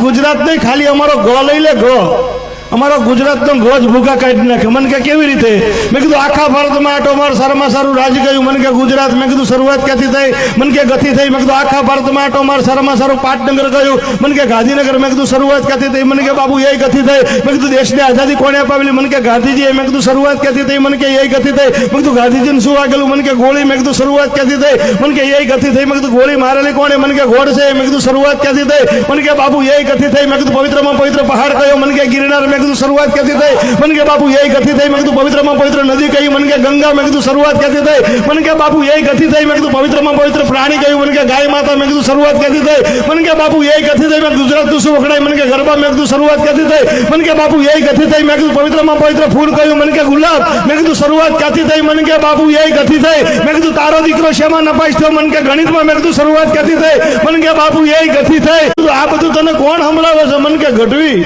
ગુજરાત નહીં ખાલી અમારો ગો લઈ લે ગ અમારો ગુજરાતનો ગોજ ભૂખા કાઢી નાખે મને કે કેવી રીતે મેં કીધું આખા ભારતમાં આટો માર સારામાં સારું રાજ્ય ગયું મને કે ગુજરાત મેં કીધું શરૂઆત ક્યાંથી થઈ મને કે ગતિ થઈ મેં કીધું આખા ભારતમાં આટો માર સારામાં સારું પાટનગર ગયું મને કે ગાંધીનગર મેં કીધું શરૂઆત ક્યાંથી થઈ મને કે બાબુ એ ગતિ થઈ મેં કીધું દેશને આઝાદી કોણે અપાવેલી મને કે ગાંધીજીએ મેં કીધું શરૂઆત ક્યાંથી થઈ મને કે એ ગતિ થઈ મેં કીધું ગાંધીજીને શું વાગેલું મને કે ગોળી મેં કીધું શરૂઆત ક્યાંથી થઈ મને કે એ ગતિ થઈ મેં કીધું ગોળી મારેલી કોણે મને કે ઘોડ છે મેં કીધું શરૂઆત ક્યાંથી થઈ મને કે બાબુ એ ગતિ થઈ મેં કીધું પવિત્રમાં પવિત્ર પહાડ કયો મને કે ગિરનાર મેં કીધું શરૂઆત ક્યાંથી થઈ મને કે બાપુ એ ગતિ થઈ મેં કીધું પવિત્રમાં પવિત્ર નદી કઈ મને કે ગંગા મેં કીધું શરૂઆત ક્યાંથી થઈ મને કે બાપુ એ ગતિ થઈ મેં કીધું પવિત્રમાં પવિત્ર પ્રાણી કહ્યું મને કે ગાય માતા મેં કીધું શરૂઆત ક્યાંથી થઈ મને કે બાપુ એ ગતિ થઈ મેં ગુજરાતનું શું વખડાય મને કે ગરબા મેં કીધું શરૂઆત ક્યાંથી થઈ મને કે બાપુ એ ગતિ થઈ મેં કીધું પવિત્રમાં પવિત્ર ફૂલ કહ્યું મને કે ગુલાબ મેં કીધું શરૂઆત ક્યાંથી થઈ મને કે બાપુ એ ગતિ થઈ મેં કીધું તારો દીકરો શેમાં નપાશ થયો મને કે ગણિતમાં મેં કીધું શરૂઆત ક્યાંથી થઈ મને કે બાપુ એ ગતિ થઈ આ બધું તને કોણ સંભળાવે છે મને કે ગઢવી